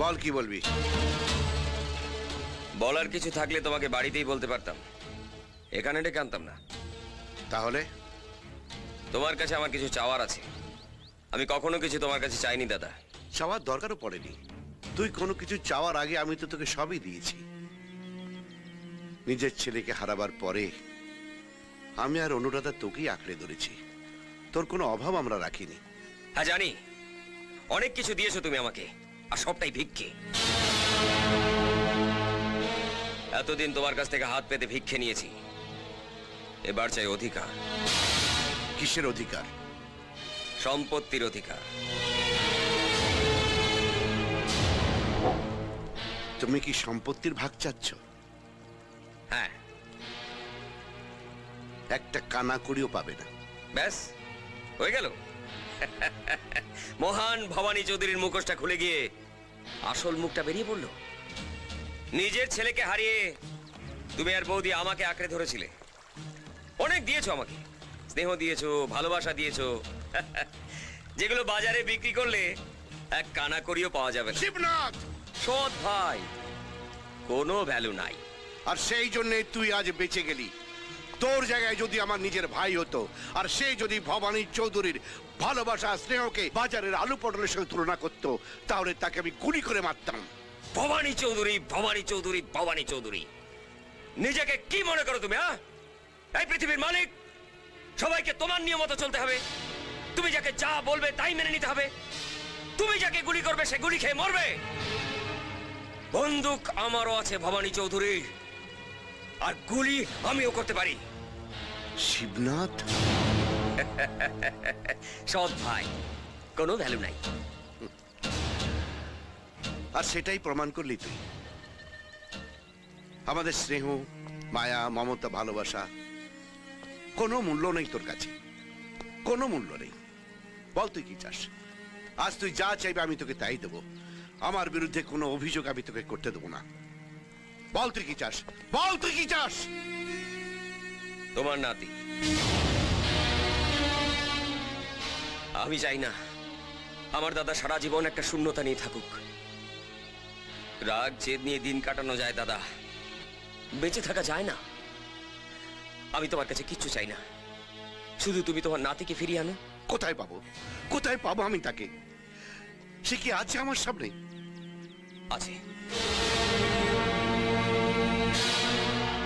বল কি বলবি? বলার কিছু থাকলে তোমাকে বাড়িতেই বলতে পারতাম। এখানে ডেকে আনতাম না। তাহলে? তোমার কাছে আমার কিছু চাওয়ার আছে। আমি কখনো কিছু তোমার কাছে চাইনি দাদা। চাওয়ার দরকারও পড়েনি। তুই কোনো কিছু চাওয়ার আগে আমি তো তোকে সবই দিয়েছি। নিজের ছেলেকে হারাবার পরে আমি আর অনুরাধা তোকেই আঁকড়ে ধরেছি। তোর কোনো অভাব আমরা রাখিনি। হ্যাঁ জানি। অনেক কিছু দিয়েছ তুমি আমাকে। আর সবটাই ভিক্ষে। এতদিন তোমার কাছ থেকে হাত পেতে ভিক্ষে নিয়েছি। এবার চাই অধিকার। কিসের অধিকার? সম্পত্তির অধিকার। তুমি কি সম্পত্তির ভাগ চাচ্ছ? হ্যাঁ। একটা কানা করিও পাবে না। ব্যাস হয়ে গেল। মহান ভবানী চৌধুরীর মুখোশটা খুলে গিয়ে আসল মুখটা বেরিয়ে পড়ল? নিজের ছেলেকে হারিয়ে তুমি আর বৌদি আমাকে আঁকড়ে ধরেছিলে। অনেক দিয়েছ আমাকে। স্নেহ দিয়েছ ভালোবাসা দিয়েছ। যেগুলো বাজারে বিক্রি করলে এক কানা করিও পাওয়া যাবে না। শিবনাথ! সৎ ভাই কোনো ভ্যালু নাই। আর সেই জন্যে তুই আজ বেঁচে গেলি। তোর জায়গায় যদি আমার নিজের ভাই হতো, আর সে যদি ভবানী চৌধুরীর ভালোবাসা, স্নেহকে বাজারের আলু পটলের সঙ্গে তুলনা করত, তাহলে তাকে আমি গুলি করে মারতাম। ভবানী চৌধুরী ভবানী চৌধুরী ভবানী চৌধুরী। নিজেকে কি মনে করো তুমি হ্যাঁ? এই পৃথিবীর মালিক, সবাইকে তোমার নিয়ম মতো চলতে হবে। তুমি যাকে যা বলবে তাই মেনে নিতে হবে। তুমি যাকে গুলি করবে, সে গুলি খেয়ে মরবে। বন্দুক আমারও আছে, ভবানী চৌধুরী আর গুলি আমিও করতে পারি। শিবনাথ? সৎ ভাই কোনো ভ্যালু নাই। আর সেটাই প্রমাণ করলি তুই। আমাদের স্নেহ মায়া মমতা ভালোবাসা কোনো মূল্য নেই তোর কাছে। কোনো মূল্য নেই। বল তুই কি চাস? আজ তুই যা চাইবে আমি তোকে তাই দেবো। আমার বিরুদ্ধে কোনো অভিযোগ আমি তোকে করতে দেবো না। বল তুই কি চাস? বল তুই কি চাস? তোমার নাতি। আমি চাই না আমার দাদা সারা জীবন একটা শূন্যতা নিয়ে থাকুক। রাগ জেদ নিয়ে দিন কাটানো যায় দাদা। বেঁচে থাকা যায় না। আমি তোমার কাছে কিচ্ছু চাই না। শুধু তুমি তোমার নাতিকে ফিরিয়ে আনো। কোথায় পাবো? কোথায় পাবো আমি তাকে? সে কি আছে আমার সামনে? আছে।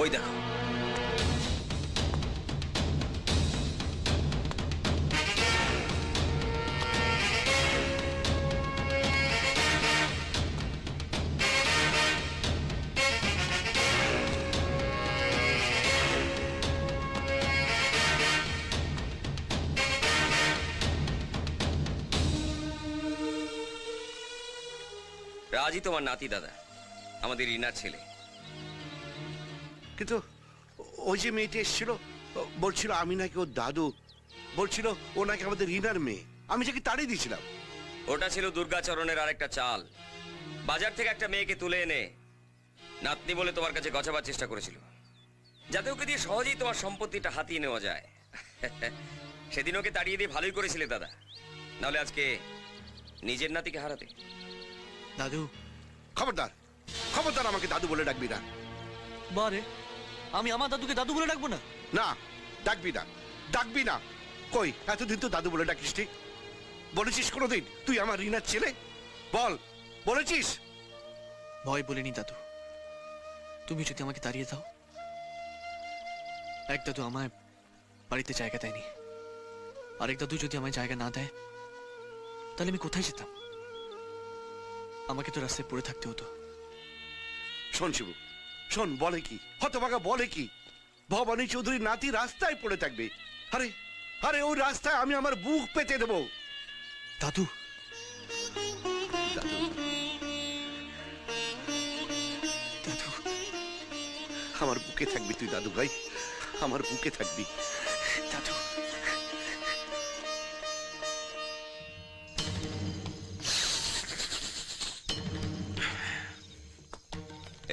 ওই দেখো। তোমার নাতি দাদা আমাদের রিনার ছেলে। কিন্তু ওই যে মেয়েটি এসেছিল বলছিল আমি নাকি ওর দাদু বলছিল ও নাকি আমাদের রিনার মেয়ে। আমি যাকে তাড়িয়ে দিয়েছিলাম? ওটা ছিল দুর্গাচরণের আরেকটা চাল। বাজার থেকে একটা মেয়েকে তুলে এনে নাতনি বলে তোমার কাছে গছাবার চেষ্টা করেছিল। যাতে ওকে দিয়ে সহজেই তোমার সম্পত্তিটা হাতিয়ে নেওয়া যায়। সেদিন ওকে তাড়িয়ে দিয়ে ভালোই করেছিলে দাদা। নাহলে আজকে নিজের নাতিকে হারাতে। দাদু খবরদার খবরদার আমাকে দাদু বলে ডাকবি না। বারে আমি আমার দাদুকে দাদু বলে ডাকবো না? না ডাকবি না। ডাকবি না। কই এতদিন তো দাদু বলে ডাকিস ঠিক বলেছিস কোনোদিন? তুই আমার রিনার ছেলে? বল বলেছিস? ভয় বলিনি দাদু। তুমি যদি আমাকে তাড়িয়ে দাও এক দাদু আমায় বাড়িতে জায়গা দেয়নি। আরেক দাদু যদি আমায় জায়গা না দেয় তাহলে আমি কোথায় যেতাম? আমাকে তো রাস্তায় পড়ে থাকতে হতো। শোন শিবু শোন, বলে কি? হতভাগা বলে কি? ভবানী চৌধুরী নাতি রাস্তায় পড়ে থাকবে। আরে আরে, ওই রাস্তায় আমি আমার বুক পেতে দেবো। দাদু। দাদু। আমার বুকে থাকবি তুই দাদু ভাই আমার বুকে থাকবি। দাদু।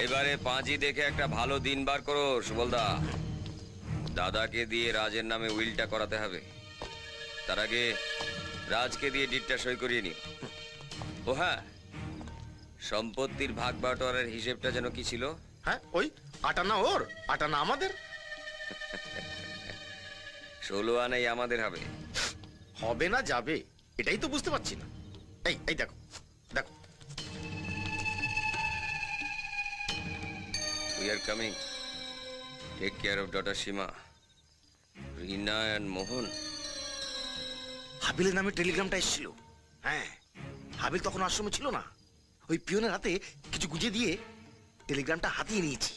এবারে পাঁচি দেখে একটা ভালো দিন বার করো সুবলদা। দাদাকে দিয়ে রাজের নামে উইলটা করাতে হবে। তার আগে রাজকে দিয়ে ডিটটা সই করিয়ে নিও। ও হ্যাঁ সম্পত্তির ভাগ বাটোয়ারের হিসেবটা যেন কি ছিল? হ্যাঁ ওই আটানা ওর? আটানা আমাদের? ষোলো আনাই আমাদের হবে। হবে না যাবে। এটাই তো বুঝতে পারছি না। এই এই দেখো দেখো। We are coming take care of daughter Seema Rina and Mohan হাবিলের নামে টেলিগ্রামটা এসেছিল। হ্যাঁ হাবিল তখন আশ্রমে ছিল না। ওই পিয়নের হাতে কিছু গুজে দিয়ে টেলিগ্রামটা হাতিয়ে নিয়েছি।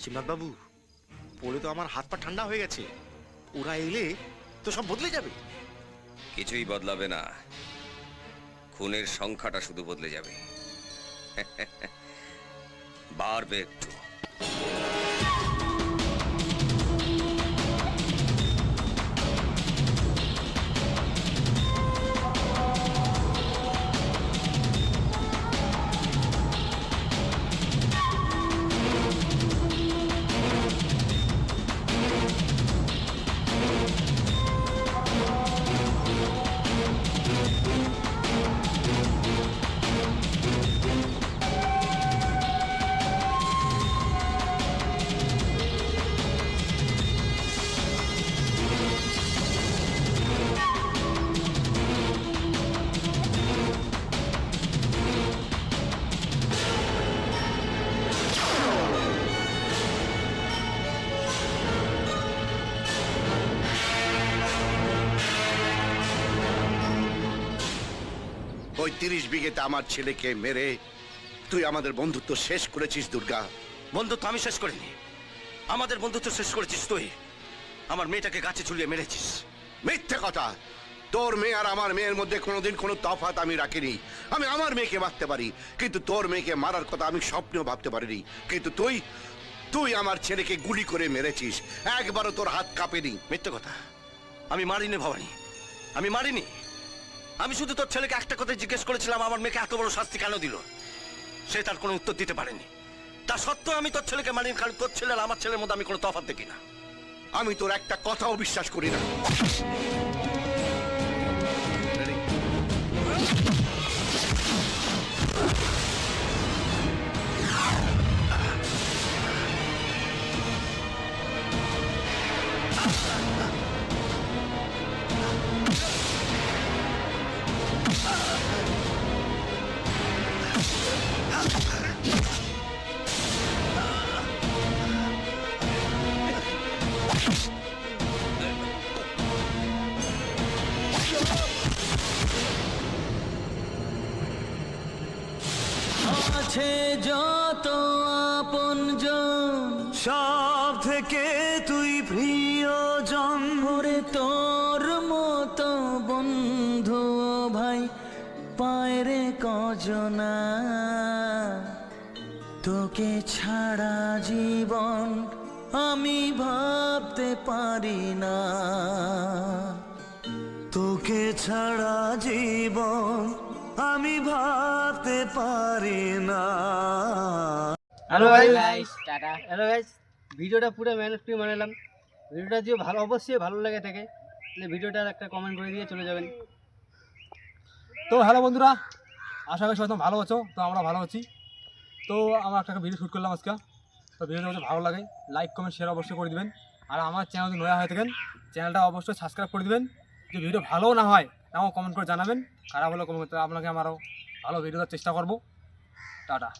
শিবনাথ বাবু পড়ে তো আমার হাত পা ঠান্ডা হয়ে গেছে। ওরা এলে তো সব বদলে যাবে। কিছুই বদলাবে না। খুনের সংখ্যাটা শুধু বদলে যাবে। বাড়বে একটু। Yeah. ওই তিরিশ বিঘেতে আমার ছেলেকে মেরে তুই আমাদের বন্ধুত্ব শেষ করেছিস, দুর্গা। বন্ধুত্ব আমি শেষ করিনি। আমাদের বন্ধুত্ব শেষ করেছিস তুই। আমার মেয়েটাকে গাছে ঝুলিয়ে মেরেছিস। মিথ্যে কথা। তোর মেয়ে আর আমার মেয়ের মধ্যে কোনোদিন কোনো তফাৎ আমি রাখিনি। আমি আমার মেয়েকে মারতে পারি, কিন্তু তোর মেয়েকে মারার কথা আমি স্বপ্নেও ভাবতে পারিনি। কিন্তু তুই তুই আমার ছেলেকে গুলি করে মেরেছিস। একবারও তোর হাত কাঁপেনি। মিথ্যে কথা। আমি মারিনি ভবানী। আমি মারিনি। আমি শুধু তোর ছেলেকে একটা কথা জিজ্ঞেস করেছিলাম, আমার মেয়েকে এত বড় শাস্তি কেন দিল? সে তার কোনো উত্তর দিতে পারেনি। তা সত্ত্বেও আমি তোর ছেলেকে মানি কারণ তোর ছেলে আর আমার ছেলের মধ্যে আমি কোনো তফাৎ দেখি না। আমি তোর একটা কথাও বিশ্বাস করি না। আছে যত আপনজন। সব থেকে তুই প্রিয়জন। ওরে তোর মতো বন্ধু ভাই পায়রে কজনা তোকে ছাড়া জীবন আমি ভাবতে পারি না। তোকে ছাড়া জীবন আমি ভাবতে পারি না। Hello guys tata. Hello guys ভিডিওটা পুরো ম্যানেজ করে বানালাম। ভিডিওটা যদি ভালো অবশ্যই ভালো লাগে থাকে তাহলে ভিডিওটার একটা কমেন্ট করে দিয়ে চলে যাবেন। তো হ্যালো বন্ধুরা আশা করি সবাই ভালো আছো তো আমরা ভালো আছি। তো আমরা একটা ভিডিও শ্যুট করলাম আজকে। তো ভিডিওটা যদি ভালো লাগে লাইক কমেন্ট শেয়ার অবশ্যই করে দিবেন। আর আমার চ্যানেল যদি নয়া হয়ে থাকেন চ্যানেলটা অবশ্যই সাবস্ক্রাইব করে দিবেন। যদি ভিডিও ভালো না হয় তাও কমেন্ট করে জানাবেন। খারাপ হলে কমেন্ট আপনাকে আমারও। ভালো ভিডিও দেওয়ার চেষ্টা করব। টাটা।